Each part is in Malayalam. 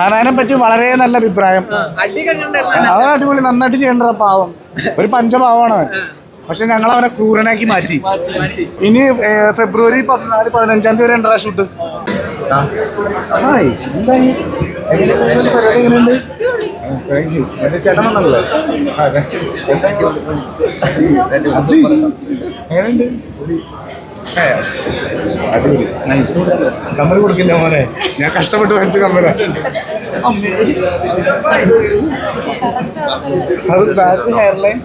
ഹനാനെ പറ്റി വളരെ നല്ല അഭിപ്രായം. അതാണ് അവൻ അടിപൊളി നന്നായിട്ട് ചെയ്യേണ്ട പാവം. ഒരു പഞ്ചഭാവമാണ് അവൻ. പക്ഷെ ഞങ്ങൾ അവനെ ക്രൂരനാക്കി മാറ്റി. ഇനി ഫെബ്രുവരി പതിനാല് പതിനഞ്ചാം തീയതി വരെ ഉണ്ടാ ഷൂട്ട്? ഹായ് എന്തായി? പരിപാടി എങ്ങനെയുണ്ട്? എന്റെ ചേട്ടൻ വന്നല്ലേ. എങ്ങനെയുണ്ട്? അടിപൊളി നൈസ് കമ്മൽ കൊടുക്കില്ല മോനെ. ഞാൻ കഷ്ടപ്പെട്ട് മേടിച്ച കമ്മല. അത് ബാക്ക് ഹെയർലൈൻ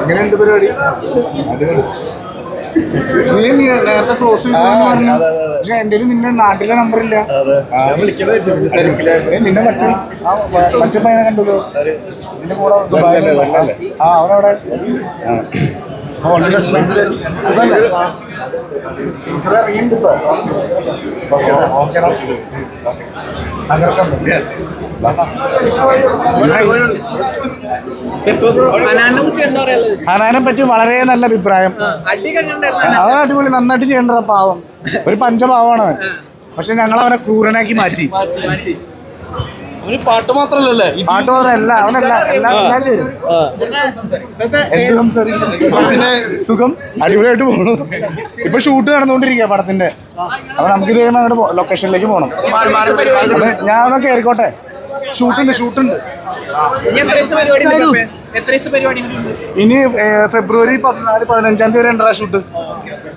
എങ്ങനെയുണ്ട് പരിപാടി? അടിപൊളി. നീ നീ നേരത്തെ ക്ലോസ് ചെയ്തു എന്റെ നിന്റെ നാട്ടിലെ നമ്പർ ഇല്ല. നിന്നെ മറ്റേ മറ്റേ പയ്യനെ കണ്ടല്ലോ. നിന്റെ കൂടെ? ആ അവനവിടെ ആ, ഹനാനെ പറ്റി വളരെ നല്ല അഭിപ്രായം. അതാണ് അടിപൊളി നന്നായിട്ട് ചെയ്യേണ്ട പാവം. ഒരു പഞ്ചപാവമാണ് അവൻ. പക്ഷെ ഞങ്ങൾ അവനെ ക്രൂരനാക്കി മാറ്റി. പാട്ട് മാത്രല്ലേ പാട്ട് മാത്രം അല്ല അവനല്ല എല്ലാം പടത്തിന്റെ സുഖം അടിപൊളിയായിട്ട് പോണു. ഇപ്പൊ ഷൂട്ട് നടന്നുകൊണ്ടിരിക്കുക പടത്തിന്റെ. അപ്പൊ നമുക്ക് ഇത് കഴിയുമ്പോൾ അങ്ങോട്ട് ലൊക്കേഷനിലേക്ക് പോകണം ഞാൻ ഒന്ന് കയറിക്കോട്ടെ ഷൂട്ടുണ്ട് ഷൂട്ടുണ്ട് ഇനി ഫെബ്രുവരി പതിനാല് പതിനഞ്ചാം തീയതി വരെ ഉണ്ടാ ഷൂട്ട്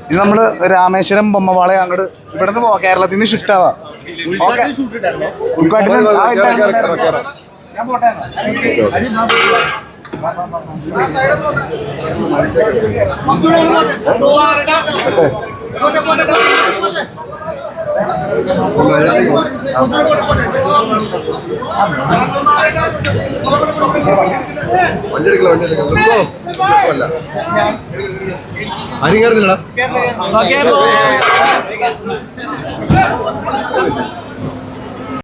ഇത് നമ്മൾ രാമേശ്വരം ബൊമ്മവാളെ അങ്ങോട്ട് ഇവിടുന്ന് പോവാം കേരളത്തിൽ നിന്ന് ഷിഫ്റ്റ് ആവാം ഓക്കെ ഉദ്ഘാടനം വണ്ടി എടുക്കല വണ്ടി എടുക്കല ആരും കയറുന്നില്ലടാ.